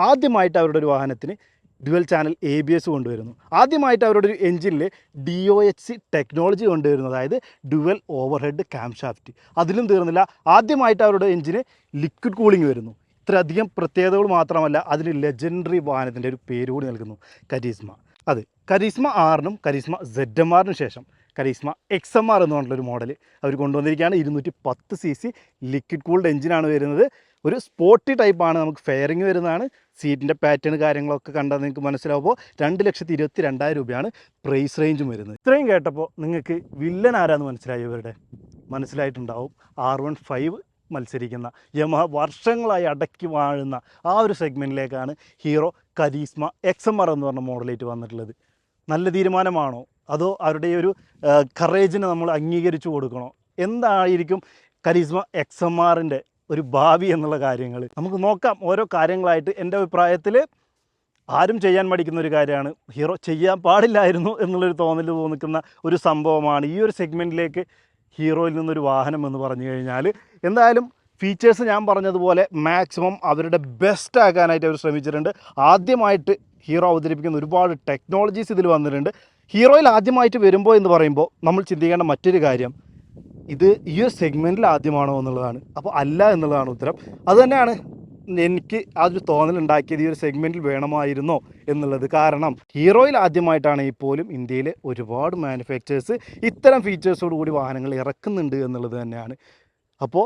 ആദ്യമായിട്ട് അവരുടെ ഒരു വാഹനത്തിന് dual channel A B S കൊണ്ടുവരുന്നു. ആദ്യമായിട്ട് അവരുടെ ഒരു എഞ്ചിനിൽ D O H C technology കൊണ്ടുവരുന്നു. അതായത് ഡ്യുവൽ ഓവർഹെഡ് ക്യാംഷാഫ്റ്റ് അതിലും തീർന്നില്ല. ആദ്യമായിട്ട് അവരുടെ എഞ്ചിന് ലിക്വിഡ് കൂളിംഗ് വരുന്നു. ഇത്രയധികം പ്രത്യേകതകൾ മാത്രമല്ല അതിന് ലെജൻഡറി വാഹനത്തിന്റെ ഒരു പേര് കൂടി നൽകുന്നു. കരീസ്മ. അത് കരീസ്മ ആറിനും കരീസ്മ സെഡ് എം ആറിനും ശേഷം കരീസ്മ എക്സ് എം ആർ എന്ന് പറഞ്ഞിട്ടുള്ളൊരു മോഡൽ അവർ കൊണ്ടുവന്നിരിക്കുകയാണ്. ഇരുന്നൂറ്റി പത്ത് സി സി ലിക്വിഡ് കൂൾഡ് എഞ്ചിനാണ് വരുന്നത്. ഒരു സ്പോർട്ടി ടൈപ്പാണ് നമുക്ക് ഫെയറിങ് വരുന്നതാണ്. സീറ്റിന്റെ പാറ്റേൺ കാര്യങ്ങളൊക്കെ കണ്ടാൽ നിങ്ങൾക്ക് മനസ്സിലാവുമ്പോൾ രണ്ട് ലക്ഷത്തി ഇരുപത്തി രണ്ടായിരം രൂപയാണ് പ്രൈസ് റേഞ്ചും വരുന്നത്. ഇത്രയും കേട്ടപ്പോൾ നിങ്ങൾക്ക് വില്ലൻ ആരാന്ന് മനസ്സിലായി ഇവരുടെ? മനസ്സിലായിട്ടുണ്ടാവും. ആർ വൺ ഫൈവ് മത്സരിക്കുന്ന യമഹ വർഷങ്ങളായി അടക്കി വാഴുന്ന ആ ഒരു സെഗ്മെന്റിലേക്കാണ് Hero Karizma X M R എന്ന് പറഞ്ഞ മോഡലേറ്റ് വന്നിട്ടുള്ളത്. നല്ല തീരുമാനമാണോ? അതോ അവരുടെ ഒരു കറേജിനെ നമ്മൾ അംഗീകരിച്ചു കൊടുക്കണോ? എന്തായിരിക്കും കരീസ്മ എക്സ് എം ആറിന്റെ ഒരു ഭാവി എന്നുള്ള കാര്യങ്ങൾ നമുക്ക് നോക്കാം ഓരോ കാര്യങ്ങളായിട്ട് എന്റെ അഭിപ്രായത്തിൽ ആരും ചെയ്യാൻ മടിക്കുന്ന ഒരു കാര്യമാണ്. ഹീറോ ചെയ്യാൻ പാടില്ലായിരുന്നു എന്നുള്ളൊരു തോന്നൽ തോന്നിക്കുന്ന ഒരു സംഭവമാണ് ഈ ഒരു സെഗ്മെന്റിലേക്ക് ഹീറോയിൽ നിന്നൊരു വാഹനം എന്ന് പറഞ്ഞു കഴിഞ്ഞാൽ എന്തായാലും ഫീച്ചേഴ്സ് ഞാൻ പറഞ്ഞതുപോലെ മാക്സിമം അവരുടെ ബെസ്റ്റ് ആക്കാനായിട്ട് അവർ ശ്രമിച്ചിട്ടുണ്ട്. ആദ്യമായിട്ട് ഹീറോ അവതരിപ്പിക്കുന്ന ഒരുപാട് ടെക്നോളജീസ് ഇതിൽ വന്നിട്ടുണ്ട്. ഹീറോയിൽ ആദ്യമായിട്ട് വരുമ്പോൾ എന്ന് പറയുമ്പോൾ നമ്മൾ ചിന്തിക്കേണ്ട മറ്റൊരു കാര്യം ഇത് ഈ ഒരു സെഗ്മെന്റിൽ ആദ്യമാണോ എന്നുള്ളതാണ്. അപ്പോൾ അല്ല എന്നുള്ളതാണ് ഉത്തരം. അതുതന്നെയാണ് എനിക്ക് ആ ഒരു തോന്നൽ ഉണ്ടാക്കിയത് ഈ ഒരു സെഗ്മെന്റിൽ വേണമായിരുന്നോ എന്നുള്ളത്. കാരണം ഹീറോയിൽ ആദ്യമായിട്ടാണെങ്കിൽ പോലും ഇന്ത്യയിലെ ഒരുപാട് മാനുഫാക്ചേഴ്സ് ഇത്തരം ഫീച്ചേഴ്സോട് കൂടി വാഹനങ്ങൾ ഇറക്കുന്നുണ്ട് എന്നുള്ളത് തന്നെയാണ്. അപ്പോൾ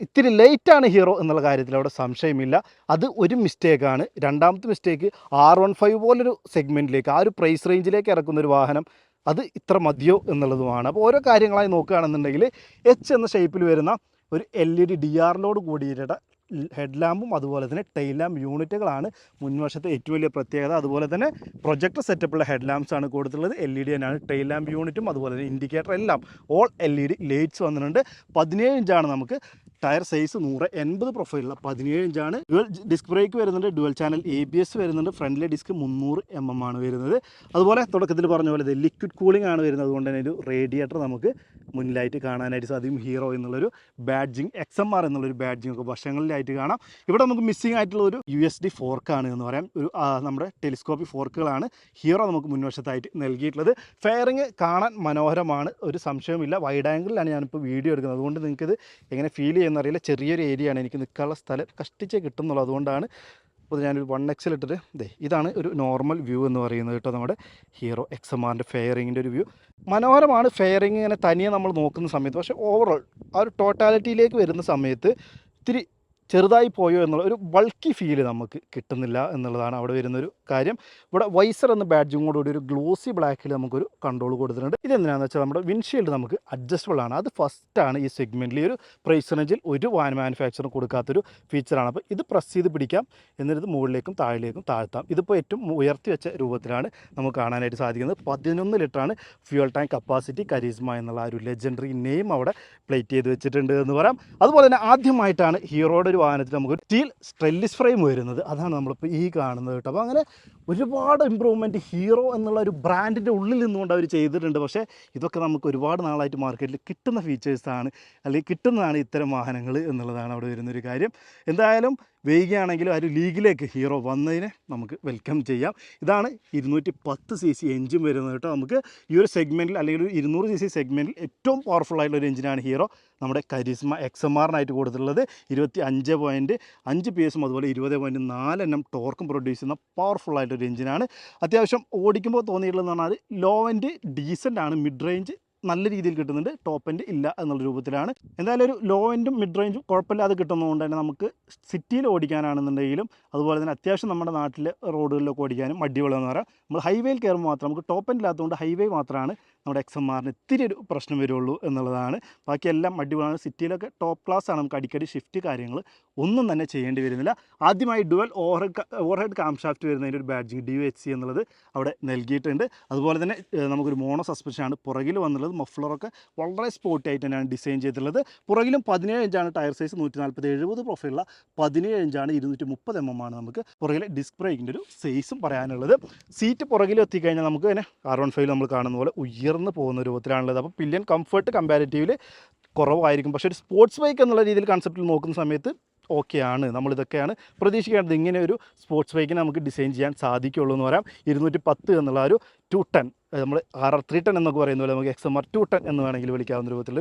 ഇത്തിരി ലേറ്റാണ് ഹീറോ എന്നുള്ള കാര്യത്തിൽ അവിടെ സംശയമില്ല. അത് ഒരു മിസ്റ്റേക്കാണ് രണ്ടാമത്തെ മിസ്റ്റേക്ക് ആർ വൺ ഫൈവ് പോലൊരു സെഗ്മെന്റിലേക്ക് ആ ഒരു പ്രൈസ് റേഞ്ചിലേക്ക് ഇറക്കുന്ന ഒരു വാഹനം അത് ഇത്ര മതിയോ എന്നുള്ളതുമാണ്. അപ്പോൾ ഓരോ കാര്യങ്ങളായി നോക്കുകയാണെന്നുണ്ടെങ്കിൽ എച്ച് എന്ന ഷേപ്പിൽ വരുന്ന ഒരു എൽ ഇ ഡി ഡി ആറിനോട് കൂടിയിട്ട് ഹെഡ് ലാമ്പും അതുപോലെ തന്നെ ടെയിൽ ലാമ്പ് യൂണിറ്റുകളാണ് മുൻവശത്തെ ഏറ്റവും വലിയ പ്രത്യേകത. അതുപോലെ തന്നെ പ്രൊജക്ടർ സെറ്റപ്പുള്ള ഹെഡ് ലാമ്പ്സ് ആണ് കൊടുത്തിട്ടുള്ളത് എൽ ഇ ഡി തന്നെയാണ് ടെയിൽ ലാമ്പ് യൂണിറ്റും അതുപോലെ തന്നെ ഇൻഡിക്കേറ്റർ എല്ലാം. All L E D lights വന്നിട്ടുണ്ട്. പതിനേഴ് ഇഞ്ചാണ് നമുക്ക് ടയർ സൈസ് നൂറ് എൺപത് പ്രൊഫൈലുള്ള പതിനേഴ് ഇഞ്ചാണ്. ഡുവൽ ഡിസ്ക് ബ്രേക്ക് വരുന്നുണ്ട് dual channel A B S വരുന്നുണ്ട് ഫ്രണ്ടിലെ ഡിസ്ക് മുന്നൂറ് എം എം ആണ് വരുന്നത്. അതുപോലെ തുടക്കത്തിൽ പറഞ്ഞ പോലെ ലിക്വിഡ് കൂളിംഗ് ആണ് വരുന്നത്. അതുകൊണ്ട് തന്നെ ഒരു റേഡിയേറ്റർ നമുക്ക് മുന്നിലായിട്ട് കാണാനായിട്ട് സാധിക്കും. ഹീറോ എന്നുള്ളൊരു ബാഡ്ജിങ് എക്സ് എം ആർ എന്നുള്ളൊരു ബാഡ്ജിങ് ഒക്കെ വശങ്ങളിലായിട്ട് കാണാം. ഇവിടെ നമുക്ക് മിസ്സിംഗ് ആയിട്ടുള്ള ഒരു യു എസ് ഡി ഫോർക്കാണ് എന്ന് പറയാം. ഒരു നമ്മുടെ ടെലിസ്കോപ്പി ഫോർക്കുകളാണ് ഹീറോ നമുക്ക് മുൻവശത്തായിട്ട് നൽകിയിട്ടുള്ളത്. ഫെയറിങ് കാണാൻ മനോഹരമാണ്. ഒരു സംശയമില്ല വൈഡ് ആംഗിളിലാണ് ഞാനിപ്പോൾ വീഡിയോ എടുക്കുന്നത്. അതുകൊണ്ട് നിങ്ങൾക്കിത് എങ്ങനെ ഫീൽ ചെയ്യുന്നറിയില്ല. ചെറിയൊരു ഏരിയ ആണ് എനിക്ക് നിൽക്കാനുള്ള സ്ഥലം കഷ്ടിച്ചേ കിട്ടുന്നുള്ളൂ. അതുകൊണ്ടാണ് അപ്പോൾ ഞാനൊരു വൺ എക്സിൽ ഇട്ടിട്ട് ദേ ഇതാണ് ഒരു നോർമൽ വ്യൂ എന്ന് പറയുന്നത് കേട്ടോ നമ്മുടെ ഹീറോ എക്സ് എം ആറിന്റെ ഫെയറിങ്ങിന്റെ ഒരു വ്യൂ മനോഹരമാണ് ഫെയറിങ് ഇങ്ങനെ തനിയെ നമ്മൾ നോക്കുന്ന സമയത്ത്. പക്ഷേ ഓവറോൾ ആ ഒരു ടോട്ടാലിറ്റിയിലേക്ക് വരുന്ന സമയത്ത് ഇത്തിരി ചെറുതായി പോയോ എന്നുള്ള ഒരു ബൾക്കി ഫീൽ നമുക്ക് കിട്ടുന്നില്ല എന്നുള്ളതാണ് അവിടെ വരുന്നൊരു കാര്യം. ഇവിടെ വൈസർ എന്ന ബാഡ്ജും കൂടെ ഒരു ഗ്ലോസി ബ്ലാക്കിൽ നമുക്കൊരു കൺട്രോൾ കൊടുത്തിട്ടുണ്ട്. ഇതെന്തിനാണെന്ന് വെച്ചാൽ നമ്മുടെ വിൻഷീൽഡ് നമുക്ക് അഡ്ജസ്റ്റബിൾ ആണ്. അത് ഫസ്റ്റാണ് ഈ സെഗ്മെന്റിൽ ഒരു പ്രൈസ് റേഞ്ചിൽ ഒരു വാൻ മാനുഫാക്ചറും കൊടുക്കാത്തൊരു ഫീച്ചറാണ് അപ്പോൾ ഇത് പ്രസ് ചെയ്ത് പിടിക്കാം. എന്നിട്ട് മുകളിലേക്കും താഴേക്കും താഴ്ത്താം. ഇതിപ്പോൾ ഏറ്റവും ഉയർത്തി വെച്ച രൂപത്തിലാണ് നമുക്ക് കാണാനായിട്ട് സാധിക്കുന്നത്. പതിനൊന്ന് ലിറ്ററാണ് ഫ്യൂൽ ടാങ്ക് കപ്പാസിറ്റി കരീസ്മ എന്നുള്ള ആ ഒരു ലെജൻഡറി നെയിം അവിടെ പ്ലേറ്റ് ചെയ്ത് വെച്ചിട്ടുണ്ട് എന്ന് പറയാം. അതുപോലെ തന്നെ ആദ്യമായിട്ടാണ് ഹീറോയുടെ ഒരു വാഹനത്തിൽ നമുക്ക് സ്റ്റീൽ സ്ട്രെല്ലിസ് ഫ്രെയിം വരുന്നത്. അതാണ് നമ്മളിപ്പോൾ ഈ കാണുന്നത് കേട്ടോ. അപ്പോൾ അങ്ങനെ ഒരുപാട് ഇമ്പ്രൂവ്മെന്റ് ഹീറോ എന്നുള്ള ഒരു ബ്രാൻഡിന്റെ ഉള്ളിൽ നിന്നുകൊണ്ട് അവർ ചെയ്തിട്ടുണ്ട്. പക്ഷേ ഇതൊക്കെ നമുക്ക് ഒരുപാട് നാളായിട്ട് മാർക്കറ്റിൽ കിട്ടുന്ന ഫീച്ചേഴ്സാണ് അല്ലെങ്കിൽ കിട്ടുന്നതാണ് ഇത്തരം വാഹനങ്ങൾ എന്നുള്ളതാണ് അവിടെ വരുന്നൊരു കാര്യം. എന്തായാലും വൈകിയാണെങ്കിലും ആ ഒരു ലീഗിലേക്ക് ഹീറോ വന്നതിനെ നമുക്ക് വെൽക്കം ചെയ്യാം. ഇതാണ് ഇരുന്നൂറ്റി പത്ത് സി സി എഞ്ചിൻ വരുന്നത് കേട്ടോ. നമുക്ക് ഈ ഒരു സെഗ്മെന്റിൽ അല്ലെങ്കിൽ ഒരു ഇരുന്നൂറ് സി സി സെഗ്മെന്റിൽ ഏറ്റവും പവർഫുൾ ആയിട്ടുള്ള ഒരു എഞ്ചിനാണ് ഹീറോ നമ്മുടെ കരിസ്മ എക്സ് എം ആറിനായിട്ട് കൊടുത്തിട്ടുള്ളത് ഇരുപത്തി അഞ്ച് പോയിന്റ് അഞ്ച് പി എസും അതുപോലെ ഇരുപത് പോയിന്റ് നാലെണ്ണം ടോർക്കും പ്രൊഡ്യൂസ് ചെയ്യുന്ന പവർഫുൾ ആയിട്ടൊരു എഞ്ചിനാണ് അത്യാവശ്യം ഓടിക്കുമ്പോൾ തോന്നിയിട്ടുള്ളതെന്ന് പറഞ്ഞാൽ ലോ എൻഡ് ഡീസന്റ് ആണ് മിഡ് റേഞ്ച് നല്ല രീതിയിൽ കിട്ടുന്നുണ്ട്. ടോപ്പ് എൻഡ് ഇല്ല എന്നുള്ള രൂപത്തിലാണ്. എന്തായാലും ഒരു ലോ എൻഡും മിഡ് റേഞ്ചും കുഴപ്പമില്ലാതെ കിട്ടുന്നതുകൊണ്ട് തന്നെ നമുക്ക് സിറ്റിയിൽ ഓടിക്കാനാണെന്നുണ്ടെങ്കിലും അതുപോലെ തന്നെ അത്യാവശ്യം നമ്മുടെ നാട്ടിലെ റോഡുകളിലൊക്കെ ഓടിക്കാനും അടിപൊളിയെന്ന് പറയാം. നമ്മൾ ഹൈവേയിൽ കയറുമ്പോൾ മാത്രം നമുക്ക് ടോപ്പ് എൻഡ് ഇല്ലാത്തതുകൊണ്ട് ഹൈവേ മാത്രമാണ് നമ്മുടെ എക്സ് എം ആറിന് ഇത്തിരി ഒരു പ്രശ്നം വരുള്ളൂ എന്നുള്ളതാണ്. ബാക്കിയെല്ലാം അടിപൊളിയാണ്. സിറ്റിയിലൊക്കെ ടോപ്പ് ക്ലാസ് ആണ് നമുക്ക് അടിക്കടി ഷിഫ്റ്റ് കാര്യങ്ങൾ ഒന്നും തന്നെ ചെയ്യേണ്ടി വരുന്നില്ല. ആദ്യമായി ഡുവൽ ഓവർ ഓവർഹെഡ് കാംഷാഫ്റ്റ് വരുന്നതിന്റെ ഒരു ബാഡ്ജിങ് ഡി എച്ച് സി എന്നുള്ളത് അവിടെ നൽകിയിട്ടുണ്ട്. അതുപോലെ തന്നെ നമുക്കൊരു മോണോ സസ്പെൻഷനാണ് പുറകിൽ വന്നുള്ളത്. മഫ്ലറൊക്കെ വളരെ സ്പോട്ടി ആയിട്ട് തന്നെയാണ് ഡിസൈൻ ചെയ്തിട്ടുള്ളത്. പുറകിലും പതിനേഴ് ഇഞ്ചാണ് ടയർ സൈസ് നൂറ്റി നാൽപ്പത്തി എഴുപത് പ്രൊഫൈലുള്ള പതിനേഴ് ഇഞ്ചാണ് ഇരുന്നൂറ്റി മുപ്പത് എം എം ആണ് നമുക്ക് പുറകിലെ ഡിസ്ക് ബ്രേക്കിന്റെ ഒരു സൈസും പറയാനുള്ളത്. സീറ്റ് പുറകിൽ എത്തിക്കഴിഞ്ഞാൽ നമുക്ക് തന്നെ കാർബൺ വൺ ഫൈവ് നമ്മൾ കാണുന്ന പോലെ ഉയർന്നു പോകുന്ന രൂപത്തിലാണുള്ളത്. അപ്പോൾ പില്യൻ കംഫർട്ട് കമ്പാരിറ്റീവിൽ കുറവായിരിക്കും. പക്ഷേ ഒരു സ്പോർട്സ് ബൈക്ക് എന്നുള്ള രീതിയിൽ കൺസെപ്റ്റിൽ നോക്കുന്ന സമയത്ത് ഓക്കെയാണ് നമ്മളിതൊക്കെയാണ് പ്രതീക്ഷിക്കേണ്ടത്. ഇങ്ങനെ ഒരു സ്പോർട്സ് ബൈക്കിനെ നമുക്ക് ഡിസൈൻ ചെയ്യാൻ സാധിക്കുള്ളൂ എന്ന് പറയാം. ഇരുന്നൂറ്റി പത്ത് എന്നുള്ള ഒരു ടു ടെൻ നമ്മൾ ആർ ആർ ത്രീ ടെൻ എന്നൊക്കെ പറയുന്ന പോലെ നമുക്ക് X M R two ten എന്ന് വേണമെങ്കിൽ വിളിക്കാവുന്ന രൂപത്തിൽ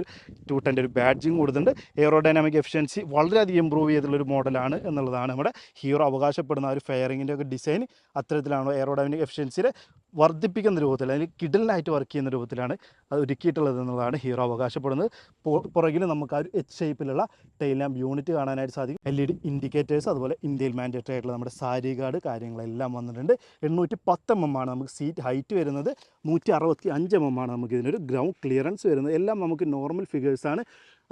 ടു ടെന്റെ ഒരു ബാഡ്ജിങ് കൊടുത്തിട്ടുണ്ട്. എയറോഡൈനാമിക് എഫിഷ്യൻസി വളരെയധികം ഇമ്പ്രൂവ് ചെയ്തിട്ടുള്ളൊരു മോഡലാണ് എന്നുള്ളതാണ് നമ്മുടെ ഹീറോ അവകാശപ്പെടുന്ന ഒരു ഫെയറിങ്ങിന്റെ ഒക്കെ ഡിസൈൻ അത്തരത്തിലാണ് എയറോഡൈനാമിക് എഫിഷ്യൻസിയെ വർദ്ധിപ്പിക്കുന്ന രൂപത്തിൽ അതിന് കിഡിലായിട്ട് വർക്ക് ചെയ്യുന്ന രൂപത്തിലാണ് അത് ഒരുക്കിയിട്ടുള്ളത് എന്നുള്ളതാണ് ഹീറോ അവകാശപ്പെടുന്നത്. പുറകിൽ നമുക്ക് ആ ഒരു എച്ച് ഷേപ്പിലുള്ള ടെയിൽ യൂണിറ്റ് കാണാനായിട്ട് സാധിക്കും. എൽ ഇ ഡി ഇൻഡിക്കേറ്റേഴ്സ് അതുപോലെ ഇന്ത്യയിൽ മാൻഡേറ്ററി ആയിട്ടുള്ള നമ്മുടെ സാരി ഗാർഡ് കാര്യങ്ങളെല്ലാം വന്നിട്ടുണ്ട്. എണ്ണൂറ്റി പത്ത് എം എം ആണ് നമുക്ക് സീറ്റ് ഹൈറ്റ് വരുന്നത് നൂറ്റി അറുപത്തി അഞ്ച് എം എം ആണ് നമുക്ക് ഇതിനൊരു ഗ്രൗണ്ട് ക്ലിയറൻസ് വരുന്നത്. എല്ലാം നമുക്ക് നോർമൽ ഫിഗേഴ്സാണ്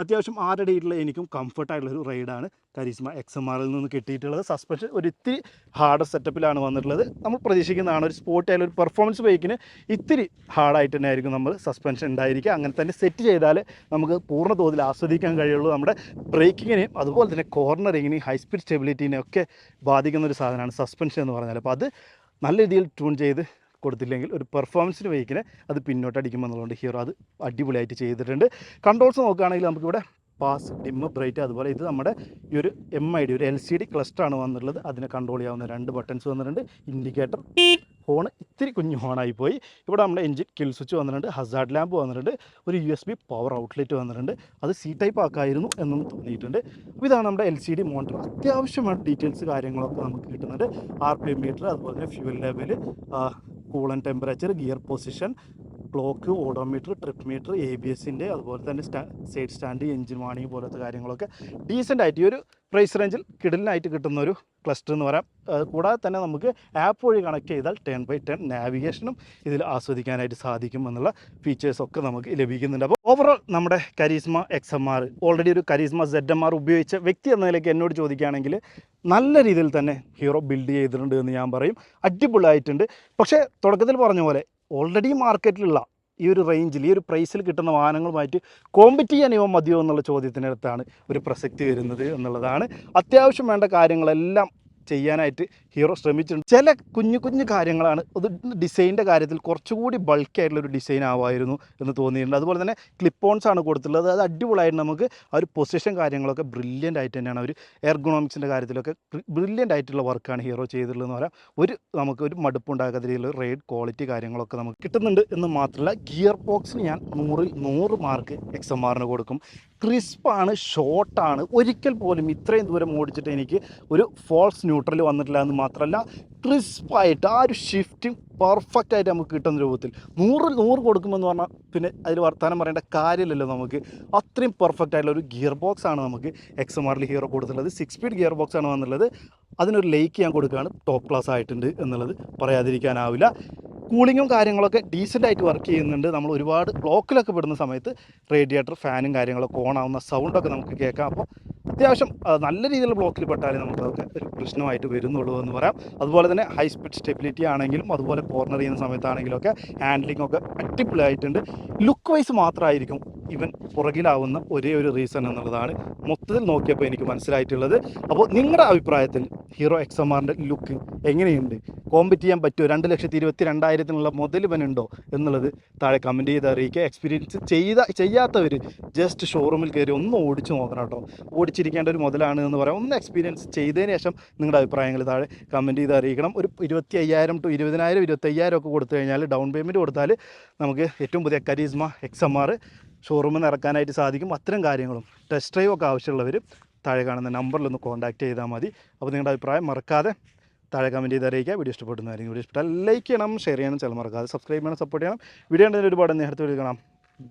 അത്യാവശ്യം ആരുടെയിട്ടുള്ള എനിക്കും കംഫർട്ടായിട്ടുള്ള ഒരു റൈഡാണ് കരീസ്മ എക്സ് എം ആറിൽ നിന്ന് കിട്ടിയിട്ടുള്ളത്. സസ്പെൻഷൻ ഒരു ഇത്തിരി ഹാർഡ് സെറ്റപ്പിലാണ് വന്നിട്ടുള്ളത്. നമ്മൾ പ്രതീക്ഷിക്കുന്നതാണ് ഒരു സ്പോർട്ട് ആയാലും ഒരു പെർഫോമൻസ് ബൈക്കിന് ഇത്തിരി ഹാർഡായിട്ട് തന്നെ ആയിരിക്കും നമ്മൾ സസ്പെൻഷൻ ഉണ്ടായിരിക്കുക. അങ്ങനെ തന്നെ സെറ്റ് ചെയ്താൽ നമുക്ക് പൂർണ തോതിൽ ആസ്വദിക്കാൻ കഴിയുള്ളൂ. നമ്മുടെ ബ്രേക്കിങ്ങിനെയും അതുപോലെ തന്നെ കോർണറിങ്ങിനെയും ഹൈ സ്പീഡ് സ്റ്റെബിലിറ്റിനെയും ഒക്കെ ബാധിക്കുന്ന ഒരു സാധനമാണ് സസ്പെൻഷൻ എന്ന് പറഞ്ഞാൽ അപ്പോൾ അത് നല്ല രീതിയിൽ ട്യൂൺ ചെയ്ത് കൊടുത്തില്ലെങ്കിൽ ഒരു പെർഫോമൻസിന് ബൈക്കിനെ അത് പിന്നോട്ട് അടിക്കുമെന്നുള്ളതുകൊണ്ട് ഹീറോ അത് അടിപൊളിയായിട്ട് ചെയ്തിട്ടുണ്ട്. കൺട്രോൾസ് നോക്കുകയാണെങ്കിൽ നമുക്കിവിടെ പാസ് ഡിമ്മ് ബ്രൈറ്റ് അതുപോലെ ഇത് നമ്മുടെ ഈ ഒരു എം ഐ ഡി ഒരു എൽ സി ഡി ക്ലസ്റ്ററാണ് വന്നിട്ടുള്ളത്. അതിനെ കൺട്രോൾ ചെയ്യാവുന്ന രണ്ട് ബട്ടൺസ് വന്നിട്ടുണ്ട്. ഇൻഡിക്കേറ്റർ ഹോൺ ഇത്തിരി കുഞ്ഞു ഹോണായി പോയി. ഇവിടെ നമ്മുടെ എഞ്ചിൻ കിൽ സ്വിച്ച് വന്നിട്ടുണ്ട്. ഹസാർഡ് ലാമ്പ് വന്നിട്ടുണ്ട്. ഒരു U S B power outlet വന്നിട്ടുണ്ട്. അത് സി ടൈപ്പ് ആക്കായിരുന്നു എന്നും തോന്നിയിട്ടുണ്ട്. അപ്പോൾ ഇതാണ് നമ്മുടെ എൽ സി ഡി മോണിറ്റർ അത്യാവശ്യമായ ഡീറ്റെയിൽസ് കാര്യങ്ങളൊക്കെ നമുക്ക് കിട്ടുന്നുണ്ട്. ആർ പി എം മീറ്റർ അതുപോലെ തന്നെ fuel level coolant temperature gear position clock odometer trip meter A B എസിന്റെ അതുപോലെ തന്നെ സ്റ്റാ സൈഡ് സ്റ്റാൻഡ് എഞ്ചിൻ വാണിംഗ് പോലത്തെ കാര്യങ്ങളൊക്കെ ഡീസന്റ് ആയിട്ട് ഈ ഒരു പ്രൈസ് റേഞ്ചിൽ കിടലിനായിട്ട് കിട്ടുന്ന ഒരു ക്ലസ്റ്റർ എന്ന് പറയാം. കൂടാതെ തന്നെ നമുക്ക് ആപ്പ് വഴി കണക്ട് ചെയ്താൽ ടെൻ ബൈ ടെൻ നാവിഗേഷനും ഇതിൽ ആസ്വദിക്കാനായിട്ട് സാധിക്കും എന്നുള്ള ഫീച്ചേഴ്സൊക്കെ നമുക്ക് ലഭിക്കുന്നുണ്ട്. അപ്പോൾ ഓവറോൾ നമ്മുടെ Karizma X M R already ഒരു കരീസ്മ സെഡ് എം ആർ ഉപയോഗിച്ച വ്യക്തി എന്ന നിലയ്ക്ക് എന്നോട് ചോദിക്കുകയാണെങ്കിൽ നല്ല രീതിയിൽ തന്നെ ഹീറോ ബിൽഡ് ചെയ്തിട്ടുണ്ട് എന്ന് ഞാൻ പറയും. അടിപൊളിയായിട്ടുണ്ട്. പക്ഷേ തുടക്കത്തിൽ പറഞ്ഞ പോലെ ഓൾറെഡി മാർക്കറ്റിലുള്ള ഈ ഒരു റേഞ്ചിൽ ഈ ഒരു പ്രൈസിൽ കിട്ടുന്ന വാഹനങ്ങളുമായിട്ട് കോമ്പറ്റ് ചെയ്യാൻ ഇവ മതിയോ എന്നുള്ള ചോദ്യത്തിനടുത്താണ് ഒരു പ്രസക്തി വരുന്നത് എന്നുള്ളതാണ്. അത്യാവശ്യം വേണ്ട കാര്യങ്ങളെല്ലാം ചെയ്യാനായിട്ട് ഹീറോ ശ്രമിച്ചിട്ടുണ്ട്. ചില കുഞ്ഞു കുഞ്ഞു കാര്യങ്ങളാണ്. അത് ഡിസൈനിന്റെ കാര്യത്തിൽ കുറച്ചുകൂടി ബൾക്ക് ആയിട്ടുള്ള ഒരു ഡിസൈൻ ആവായിരുന്നു എന്ന് തോന്നിയിട്ടുണ്ട്. അതുപോലെ തന്നെ ക്ലിപ്പോൺസ് ആണ് കൊടുത്തിട്ടുള്ളത്. അത് അടിപൊളിയായിട്ട് നമുക്ക് ആ ഒരു പൊസിഷൻ കാര്യങ്ങളൊക്കെ ബ്രില്യന്റ് ആയിട്ട് തന്നെയാണ്. അവർ എർഗണോമിക്സിന്റെ കാര്യത്തിലൊക്കെ ബ്രില്യന്റ് ആയിട്ടുള്ള വർക്കാണ് ഹീറോ ചെയ്തിട്ടുള്ളത് എന്ന് പറയാം. ഒരു നമുക്ക് ഒരു മടുപ്പുണ്ടാകാത്ത രീതിയിലുള്ള റേഡ് ക്വാളിറ്റി കാര്യങ്ങളൊക്കെ നമുക്ക് കിട്ടുന്നുണ്ട് എന്ന് മാത്രമല്ല ഗിയർ ബോക്സിന് ഞാൻ നൂറിൽ നൂറ് മാർക്ക് എക്സ് എം ആറിന് കൊടുക്കും. ക്രിസ്പാണ് ഷോർട്ടാണ് ഒരിക്കൽ പോലും ഇത്രയും ദൂരം ഓടിച്ചിട്ട് എനിക്ക് ഒരു ഫോൾസ് ന്യൂട്രൽ വന്നിട്ടില്ല എന്ന് മാത്രമല്ല ക്രിസ്പായിട്ട് ആ ഒരു ഷിഫ്റ്റിംഗ് പെർഫെക്റ്റ് ആയിട്ട് നമുക്ക് കിട്ടുന്ന രൂപത്തിൽ. നൂറ് നൂറ് കൊടുക്കുമെന്ന് പറഞ്ഞാൽ പിന്നെ അതിൽ വർത്തമാനം പറയേണ്ട കാര്യമില്ലല്ലോ നമുക്ക്. അത്രയും പെർഫെക്റ്റ് ആയിട്ടുള്ള ഒരു ഗിയർ ബോക്സ് ആണ് നമുക്ക് എക്സ് എം ആറിൽ ഹീറോ കൊടുത്തിട്ടുള്ളത്. സിക്സ് സ്പീഡ് ഗിയർ ബോക്സ് ആണ് വന്നുള്ളത് അതിനൊരു ലൈക്ക് ഞാൻ കൊടുക്കുകയാണ്. ടോപ്പ് ക്ലാസ് ആയിട്ടുണ്ട് എന്നുള്ളത് പറയാതിരിക്കാനാവില്ല. കൂളിങ്ങും കാര്യങ്ങളൊക്കെ ഡീസന്റ് ആയിട്ട് വർക്ക് ചെയ്യുന്നുണ്ട്. നമ്മൾ ഒരുപാട് ബ്ലോക്കിലൊക്കെ പെടുന്ന സമയത്ത് റേഡിയേറ്റർ ഫാനും കാര്യങ്ങളൊക്കെ ഓൺ ആവുന്ന സൗണ്ടൊക്കെ നമുക്ക് കേൾക്കാം. അപ്പോൾ അത്യാവശ്യം നല്ല രീതിയിലുള്ള ബ്ലോക്കിൽ പെട്ടാലേ നമുക്കതൊക്കെ ഒരു പ്രശ്നമായിട്ട് വരുന്നുള്ളൂ എന്ന് പറയാം. അതുപോലെ തന്നെ ഹൈ സ്പീഡ് സ്റ്റെബിലിറ്റി ആണെങ്കിലും അതുപോലെ കോർണർ ചെയ്യുന്ന സമയത്താണെങ്കിലും ഒക്കെ ഹാൻഡ്ലിംഗ് ഒക്കെ അടിപൊളിയായിട്ടുണ്ട്. ലുക്ക് വൈസ് മാത്രമായിരിക്കും ഇവൻ പുറകിലാവുന്ന ഒരേ ഒരു റീസൺ എന്നുള്ളതാണ് മൊത്തത്തിൽ നോക്കിയപ്പോൾ എനിക്ക് മനസ്സിലായിട്ടുള്ളത്. അപ്പോൾ നിങ്ങളുടെ അഭിപ്രായത്തിൽ ഹീറോ എക്സ് എം ആറിന്റെ ലുക്ക് എങ്ങനെയുണ്ട്? കോമ്പറ്റ് ചെയ്യാൻ പറ്റുമോ രണ്ട് ലക്ഷത്തി ഇരുപത്തി രണ്ടായിരത്തിനുള്ള മുതൽ ഇവനുണ്ടോ എന്നുള്ളത് താഴെ കമന്റ് ചെയ്ത് അറിയിക്കുക. എക്സ്പീരിയൻസ് ചെയ്ത ചെയ്യാത്തവർ ജസ്റ്റ് ഷോറൂമിൽ കയറി ഒന്ന് ഓടിച്ച് നോക്കണം കേട്ടോ. ഓടിച്ചിരിക്കേണ്ട ഒരു മുതലാണ് എന്ന് പറയാം. ഒന്ന് എക്സ്പീരിയൻസ് ചെയ്തതിന് ശേഷം നിങ്ങളുടെ അഭിപ്രായങ്ങൾ താഴെ കമന്റ് ചെയ്ത് അറിയിക്കണം. ഒരു ഇരുപത്തി അയ്യായിരം ടു ഇരുപതിനായിരം ഇരുപത്തയ്യായിരം ഒക്കെ കൊടുത്തു കഴിഞ്ഞാൽ ഡൗൺ പേയ്മെന്റ് കൊടുത്താൽ നമുക്ക് ഏറ്റവും പുതിയ കരീസ്മ എക്സ് എം ആർ ഷോറൂമിൽ നിന്ന് ഇറക്കാനായിട്ട് സാധിക്കും. അത്തരം കാര്യങ്ങളും ടെസ്റ്റ് ഡ്രൈവ് ഒക്കെ ആവശ്യമുള്ളവർ താഴെ കാണുന്ന നമ്പറിലൊന്ന് കോൺടാക്റ്റ് ചെയ്താൽ മതി. അപ്പോൾ നിങ്ങളുടെ അഭിപ്രായം മറക്കാതെ താഴെ കമന്റ് ചെയ്ത് അറിയിക്കുക. വീഡിയോ ഇഷ്ടപ്പെടുന്നതായിരിക്കും വീഡിയോ ഇഷ്ടപ്പെട്ടാൽ ലൈക്ക് ചെയ്യണം ഷെയർ ചെയ്യണം ചില മറക്കാതെ സബ്സ്ക്രൈബ് ചെയ്യണം സപ്പോർട്ട് ചെയ്യണം. വീഡിയോ ഉണ്ടെങ്കിൽ ഒരുപാട് നേരത്തെ വിളിക്കണം.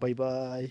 Bye bye